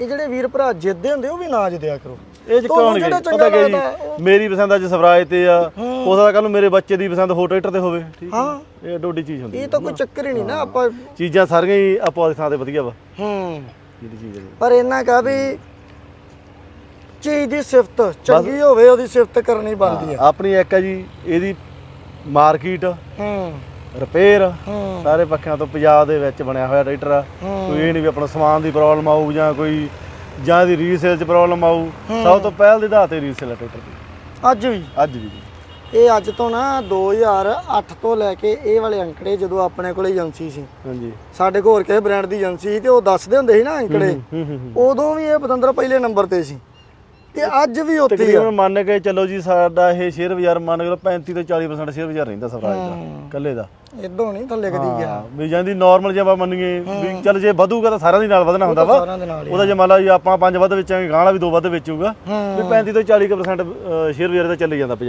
ਇਹ ਜਿਹੜੇ ਵੀਰ ਭਰਾ ਜਿੱਦੇ ਹੁੰਦੇ ਉਹ ਵੀ ਨਾ ਜਿੱਦਿਆ ਕਰੋ। ਇਹ ਤੁਹਾਨੂੰ ਜਿਹੜਾ ਗਈ ਚੰਗਾ ਪਤਾ ਕੀ ਲੱਗਦਾ, ਜੀ ਮੇਰੀ ਪਸੰਦ ਅੱਜ ਸਵਰਾਜ ਤੇ ਆ। ਹੂੰ। ਸਕਦਾ ਕੱਲ ਨੂੰ ਮੇਰੇ ਬੱਚੇ ਦੀ ਪਸੰਦ ਹੋਰ ਟਰੈਕਟਰ ਤੇ ਹੋਵੇ। ਠੀਕ ਹੈ ਹਾਂ। ਇਹ ਡੋਡੀ ਚੀਜ਼ ਹੁੰਦੀ ਇਹ ਤਾਂ ਕੋਈ ਚੱਕਰ ਹੀ ਨਹੀਂ ਨਾ ਆਪਾਂ ਚੀਜ਼ਾਂ ਸਾਰੀਆਂ ਹੀ ਆਪੋ ਆਪਣੀ ਥਾਂ ਤੇ ਵਧੀਆ ਵਾ। ਹੂੰ। ਜਿਹੜੀ ਚੀਜ਼ ਹੈ ਪਰ ਇਹਨਾਂ ਕਹਾ ਵੀ ਚੀਜ਼ ਦੀ ਸਿਫਤ ਚੰਗੀ ਹੋਵੇ ਉਹਦੀ ਸਿਫਤ ਕਰਨੀ ਬਣਦੀ ਆ ਆਪਣੀ ਇੱਕ ਹੈ ਜੀ ਇਹਦੀ ਮਾਰਕੀਟ। ਹੂੰ। ਰਿਪੇਅਰ ਸਾਰੇ ਪੱਖਿਆਂ ਤੋਂ ਪੰਜਾਬ ਦੇ ਵਿੱਚ ਬਣਿਆ ਹੋਇਆ ਟਰੈਕਟਰ ਆ। ਕੋਈ ਇਹ ਨਹੀਂ ਵੀ ਆਪਣਾ ਸਮਾਨ ਦੀ ਪ੍ਰੋਬਲਮ ਆਊ ਜਾਂ ਕੋਈ ਜਾਂ ਦੀ ਰੀਸੇਲ 'ਚ ਪ੍ਰੋਬਲਮ ਆਊ। ਸਭ ਤੋਂ ਪਹਿਲ ਦੇ ਆਧਾਰ ਤੇ ਰੀਸੇਲ ਆ ਟਰੈਕਟਰ ਦੀ। ਅੱਜ ਵੀ? ਅੱਜ ਵੀ ਜੀ। ਇਹ ਅੱਜ ਤੋਂ ਨਾ 2008 ਤੋਂ ਲੈ ਕੇ ਇਹ ਵਾਲੇ ਅੰਕੜੇ ਜਦੋਂ ਆਪਣੇ ਕੋਲੇ ਏਜੰਸੀ ਸੀ। ਹਾਂਜੀ। ਸਾਡੇ ਕੋਲ ਹੋਰ ਕਿਸੇ ਬ੍ਰਾਂਡ ਦੀ ਏਜੰਸੀ ਸੀ ਤੇ ਉਹ ਦੱਸਦੇ ਹੁੰਦੇ ਸੀ ਨਾ ਅੰਕੜੇ। ਹੂੰ ਹੂੰ ਹੂੰ। ਉਦੋਂ ਵੀ ਇਹ ਪਤੰਦਰ ਪਹਿਲੇ ਨੰਬਰ ਤੇ ਸੀ। ਤੇ ਅੱਜ ਵੀ ਉੱਥੇ ਹੀ ਆ। ਤਕਰੀਬਨ ਮੰਨ ਕੇ ਚੱਲੋ ਜੀ ਸਾਡਾ ਇਹ ਸ਼ੇਅਰ ਬਾਜ਼ਾਰ ਮੰਨ ਕੇ ਚਲੋ 35 ਤੋਂ 40% ਸ਼ੇਅਰ ਬਾਜ਼ਾਰ ਰਹਿੰਦਾ ਸਵਰਾਜ ਦਾ ਇਕੱਲੇ ਦਾ। ਇਦੋਂ ਨਹੀਂ ਥੱਲੇ ਕਦੀ ਗਿਆ। ਹਾਂ, ਵੀ ਜਾਂਦੀ ਨਾਰਮਲ ਜੇ ਆਪਾਂ ਮੰਨੀਏ ਵੀ ਚੱਲ ਜੇ ਵਧੂਗਾ ਤਾਂ ਸਾਰਿਆਂ ਦੇ ਨਾਲ ਵਧਣਾ ਹੁੰਦਾ ਵਾ। ਸਾਰਿਆਂ ਦੇ ਨਾਲ ਹੀ ਉਹਦਾ ਜੇ ਮੰਨ ਲਾ ਜੀ ਆਪਾਂ ਪੰਜ ਵੱਧ ਵੇਚਾਂਗੇ ਗਾਂ ਵਾਲਾ ਵੀ ਦੋ ਵੱਧ ਵੇਚੂਗਾ ਵੀ 35 ਤੋਂ 40% ਸ਼ੇਅਰ ਬਾਜ਼ਾਰ ਦਾ ਚੱਲੀ ਜਾਂਦਾ ਪੰਜਾਬ